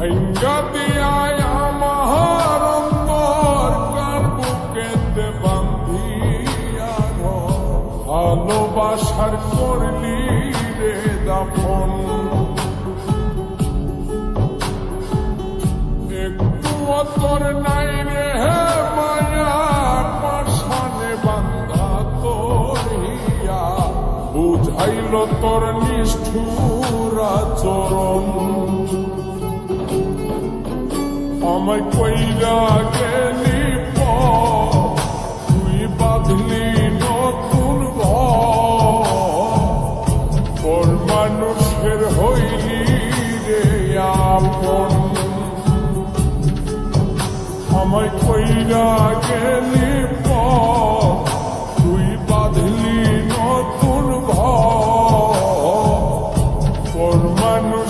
ভাঙ্গা দিয়ায় আমার অন্তর কার বুকেতে বান্ধিয়া। ভালোবাসার করলি রে দাফন। একটু অতর নাই রে মায়া পাশানে বান্ধা তোর হিয়া বুঝাইল তোর নিষ্ঠুর আচরণ আমায় কইরা গেলি তুই বাঁধলি নতুন পর মানুষের হইলি রে আপন। আমায় কইরা গেলি তুই বাঁধলি নতুন পর মানুষের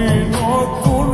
বাঁধলি নতুন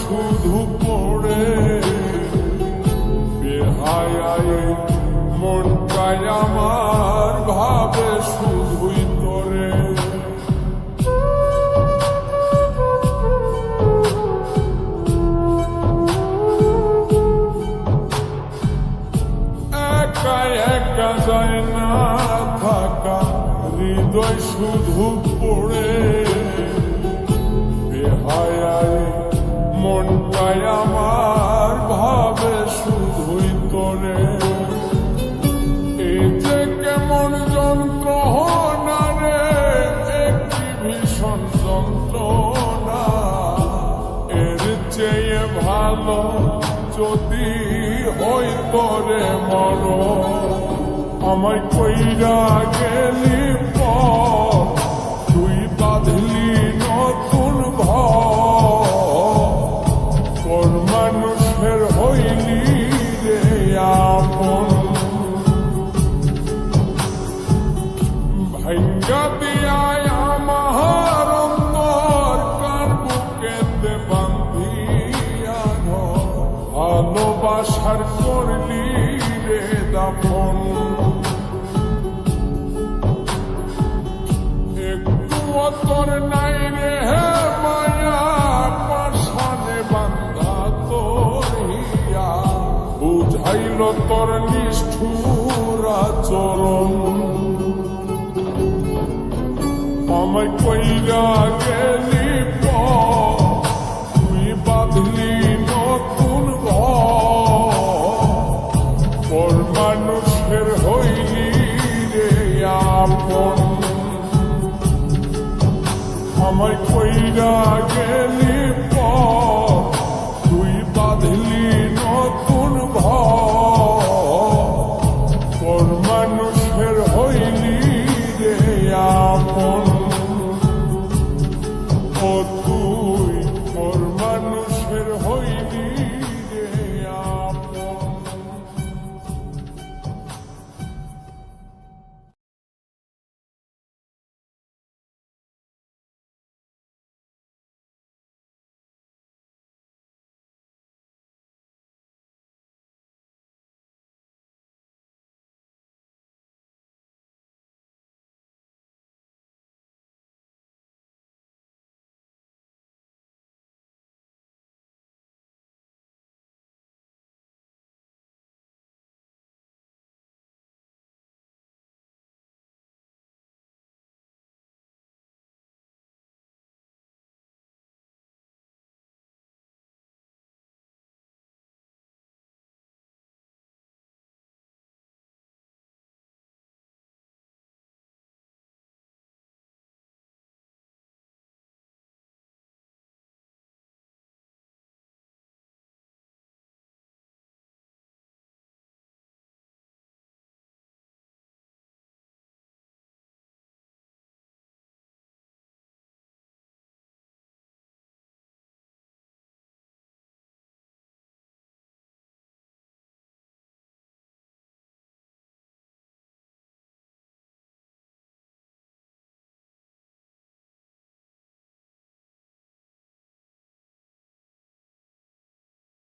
শুধু পড়ে। বেহায় মনটাই আমার, ভাবে শুধুই তোরে। একা একা যায় না থাকা, হৃদয় শুধু পড়ে। বেহায় মনটাই আমার, ভাবে শুধুই তোরে এই যে কেমন যন্ত্রণা রে একটি ভীষণ যন্ত্রণা। এর চেয়ে ভালো যদি হই তোরে মর আমায় কইরা গেলি পর ভালোবাসার করলি রে দাফন। একটু অতর নাই রে মায়া পাশানে বান্ধা তোর বুঝাইল তোর নিষ্ঠুর আচরণ। আমায় কইরা গেলি মানুষের হইলি রে আপন। আমায় কইরা গেলি পর।